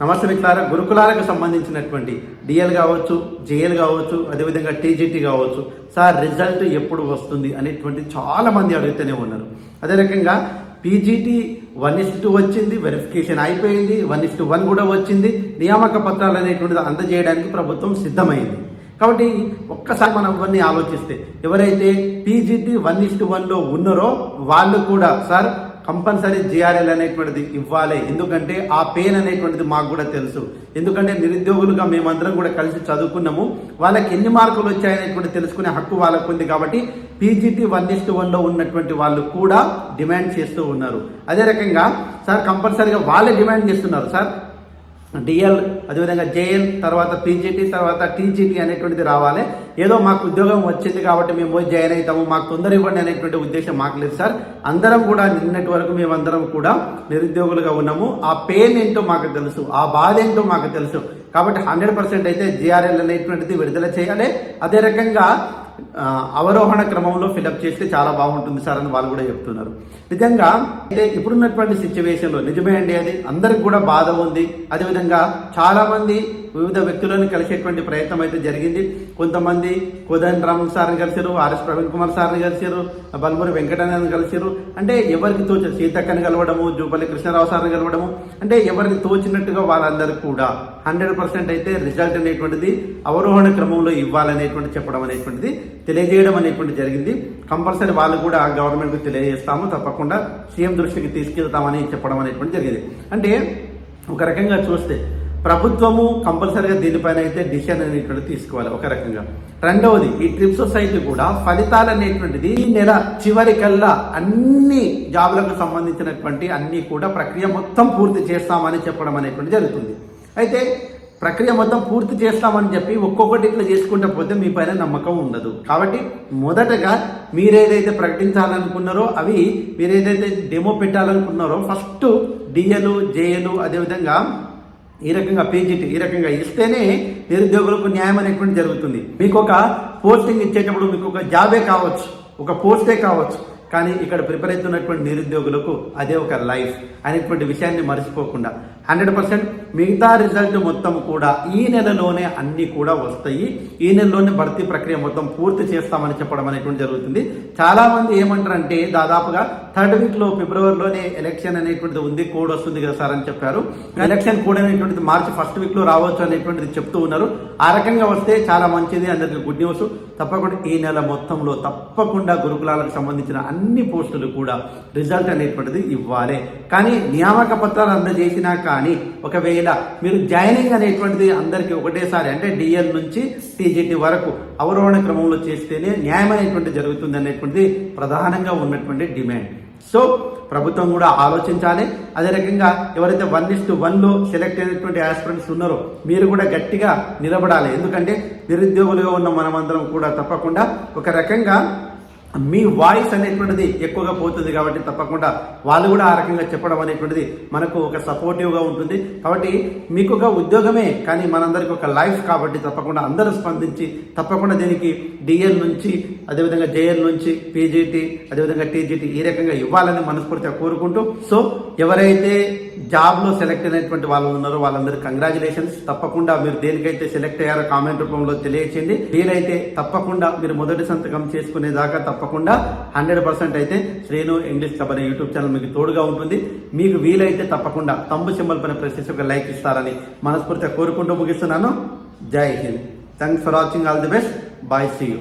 నమస్తే మిత్రులారా గురుకులాలకు సంబంధించినటువంటి డిఎల్ కావచ్చు జేఎల్ కావచ్చు అదేవిధంగా టీజీటీ కావచ్చు సార్ రిజల్ట్ ఎప్పుడు వస్తుంది అనేటువంటి చాలా మంది అడుగుతూనే ఉన్నారు. అదే రకంగా పీజీటీ వన్ ఇస్ టూ వచ్చింది వెరిఫికేషన్ అయిపోయింది వన్ ఇస్ టూ వన్ కూడా వచ్చింది నియామక పత్రాలు అనేటువంటిది అందజేయడానికి ప్రభుత్వం సిద్ధమైంది. కాబట్టి ఒక్కసారి మనం ఇవన్నీ ఆలోచిస్తే ఎవరైతే పీజీటీ వన్ ఇస్ టూ వన్లో ఉన్నారో వాళ్ళు కూడా సార్ కంపల్సరీ జిఆర్ఎల్ అనేటువంటిది ఇవ్వాలి. ఎందుకంటే ఆ పెయిన్ అనేటువంటిది మాకు కూడా తెలుసు. ఎందుకంటే నిరుద్యోగులుగా మేమందరం కూడా కలిసి చదువుకున్నాము. వాళ్ళకి ఎన్ని మార్కులు వచ్చాయనేటువంటి తెలుసుకునే హక్కు వాళ్ళకు ఉంది కాబట్టి పీజీటీ వన్ ఇస్ట్ వన్లో ఉన్నటువంటి వాళ్ళు కూడా డిమాండ్ చేస్తూ ఉన్నారు. అదే రకంగా సార్ కంపల్సరీగా వాళ్ళే డిమాండ్ చేస్తున్నారు. సార్ డిఎల్ అదేవిధంగా జేఎల్ తర్వాత పీజీటీ తర్వాత టీజీటీ అనేటువంటిది రావాలి. ఏదో మాకు ఉద్యోగం వచ్చింది కాబట్టి మేము పోయి జాయిన్ అవుతాము. మాకు తొందర ఇవ్వండి అనేటువంటి ఉద్దేశం మాకు లేదు సార్. అందరం కూడా నిన్నటి వరకు మేమందరం కూడా నిరుద్యోగులుగా ఉన్నాము. ఆ పెయిన్ ఏంటో మాకు తెలుసు. ఆ బాధ ఏంటో మాకు తెలుసు. కాబట్టి హండ్రెడ్ పర్సెంట్ అయితే జిఆర్ఎల్ అనేటువంటిది విడుదల చేయాలి. అదే రకంగా అవరోహణ క్రమంలో ఫిలప్ చేస్తే చాలా బాగుంటుంది సార్ అని వాళ్ళు కూడా చెప్తున్నారు. నిజంగా అయితే ఇప్పుడున్నటువంటి సిచ్యువేషన్లో నిజమే అండి అది? అందరికి కూడా బాధ ఉంది. అదేవిధంగా చాలామంది వివిధ వ్యక్తులను కలిసేటువంటి ప్రయత్నం అయితే జరిగింది. కొంతమంది కోదండ రామన్ సార్ని కలిసారు ఆర్ఎస్ ప్రవీణ్ కుమార్ సార్ని కలిసారు బల్మూరి వెంకటనాథన్ కలిసారు అంటే ఎవరికి తోచిన సీతక్కని కలవడము జూపల్లి కృష్ణారావు సార్ని కలవడము అంటే ఎవరికి తోచినట్టుగా వాళ్ళందరూ కూడా హండ్రెడ్ పర్సెంట్ అయితే రిజల్ట్ అనేటువంటిది అవరోహణ క్రమంలో ఇవ్వాలనేటువంటి చెప్పడం అనేటువంటిది తెలియజేయడం అనేటువంటి జరిగింది. కంపల్సరీ వాళ్ళు కూడా గవర్నమెంట్కి తెలియజేస్తాము. తప్పకుండా సీఎం దృష్టికి తీసుకెళ్తామని చెప్పడం అనేటువంటి జరిగింది. అంటే ఒక రకంగా చూస్తే ప్రభుత్వము కంపల్సరీగా దీనిపైన అయితే డిసిషన్ అనేటువంటి తీసుకోవాలి ఒక రకంగా. రెండవది ఈ ట్రిప్ సొసైటీ కూడా ఫలితాలు అనేటువంటిది ఈ నెల చివరికల్లా అన్ని జాబులకు సంబంధించినటువంటి అన్ని కూడా ప్రక్రియ మొత్తం పూర్తి చేస్తామని చెప్పడం అనేటువంటి జరుగుతుంది. అయితే ప్రక్రియ మొత్తం పూర్తి చేస్తామని చెప్పి ఒక్కొక్కటి ఇట్లా చేసుకుంటూ పోతే మీ పైన నమ్మకం ఉండదు. కాబట్టి మొదటగా మీరేదైతే ప్రకటించాలనుకున్నారో అవి మీరేదైతే డెమో పెట్టాలనుకున్నారో ఫస్ట్ డిఎలు జేఎలు అదేవిధంగా ఈ రకంగా పీజీటీ ఈ రకంగా ఇస్తేనే నిరుద్యోగులకు న్యాయం అనేటువంటి జరుగుతుంది. మీకు ఒక పోస్టింగ్ ఇచ్చేటప్పుడు మీకు ఒక జాబే కావచ్చు ఒక పోస్టే కావచ్చు కానీ ఇక్కడ ప్రిపేర్ అవుతున్నటువంటి నిరుద్యోగులకు అదే ఒక లైఫ్ అనేటువంటి విషయాన్ని మర్చిపోకుండా. హండ్రెడ్ పర్సెంట్ మిగతా రిజల్ట్ మొత్తం కూడా ఈ నెలలోనే అన్ని కూడా వస్తాయి. ఈ నెలలోనే భర్తీ ప్రక్రియ మొత్తం పూర్తి చేస్తామని చెప్పడం అనేటువంటి జరుగుతుంది. చాలామంది ఏమంటారంటే దాదాపుగా థర్డ్ వీక్లో ఫిబ్రవరిలోనే ఎలక్షన్ అనేటువంటిది ఉంది కోడ్ వస్తుంది కదా సార్ అని చెప్పారు. ఎలక్షన్ కోడ్ అనేటువంటిది మార్చి ఫస్ట్ వీక్లో రావచ్చు అనేటువంటిది చెప్తూ ఉన్నారు. ఆ రకంగా వస్తే చాలా మంచిది అందరికి గుడ్ న్యూస్ తప్పకుండా ఈ నెల మొత్తంలో తప్పకుండా గురుకులాలకు సంబంధించిన అన్ని పోస్టులు కూడా రిజల్ట్ అనేటువంటిది ఇవ్వాలి. కానీ నియామక పత్రాలు అందజేసినా కానీ ఒకవేళ మీరు జాయినింగ్ అనేటువంటిది అందరికీ ఒకటేసారి అంటే డిఎల్ నుంచి టీజీటీ వరకు అవరోహణ క్రమంలో చేస్తేనే న్యాయం అనేటువంటి జరుగుతుంది అనేటువంటిది ప్రధానంగా ఉన్నటువంటి డిమాండ్. సో ప్రభుత్వం కూడా ఆలోచించాలి. అదే రకంగా ఎవరైతే వన్ ఇస్ టు వన్లో సెలెక్ట్ అయినటువంటి ఆస్పిరెంట్స్ ఉన్నారో మీరు కూడా గట్టిగా నిలబడాలి. ఎందుకంటే నిరుద్యోగులుగా ఉన్న మనమందరం కూడా తప్పకుండా ఒక రకంగా మీ వాయిస్ అనేటువంటిది ఎక్కువగా పోతుంది కాబట్టి తప్పకుండా వాళ్ళు కూడా ఆ రకంగా చెప్పడం అనేటువంటిది మనకు ఒక సపోర్టివ్గా ఉంటుంది. కాబట్టి మీకు ఒక ఉద్యోగమే కానీ మనందరికి ఒక లైఫ్ కాబట్టి తప్పకుండా అందరూ స్పందించి తప్పకుండా దీనికి డిఎల్ నుంచి అదేవిధంగా జేఎల్ నుంచి పీజీటీ అదేవిధంగా టీజీటీ ఈ రకంగా ఇవ్వాలని మనస్ఫూర్తిగా కోరుకుంటూ సో ఎవరైతే జాబ్లో సెలెక్ట్ అయినటువంటి వాళ్ళు ఉన్నారో వాళ్ళందరూ కంగ్రాచులేషన్స్ తప్పకుండా మీరు దేనికైతే సెలెక్ట్ అయ్యారో కామెంట్ రూపంలో తెలియచేయండి. వీలైతే తప్పకుండా మీరు మొదటి సంతకం చేసుకునేదాకా తప్పకుండా హండ్రెడ్ పర్సెంట్ అయితే శ్రేణు ఇంగ్లీష్ క్లబ్ అనే యూట్యూబ్ ఛానల్ మీకు తోడుగా ఉంటుంది. మీకు వీలైతే తప్పకుండా తమ్ము సింబల్ పైన ప్రశ్నించి ఒక లైక్ ఇస్తారని మనస్ఫూర్తిగా కోరుకుంటూ ముగిస్తున్నాను. జై Hind. Thanks for watching all the best bye see you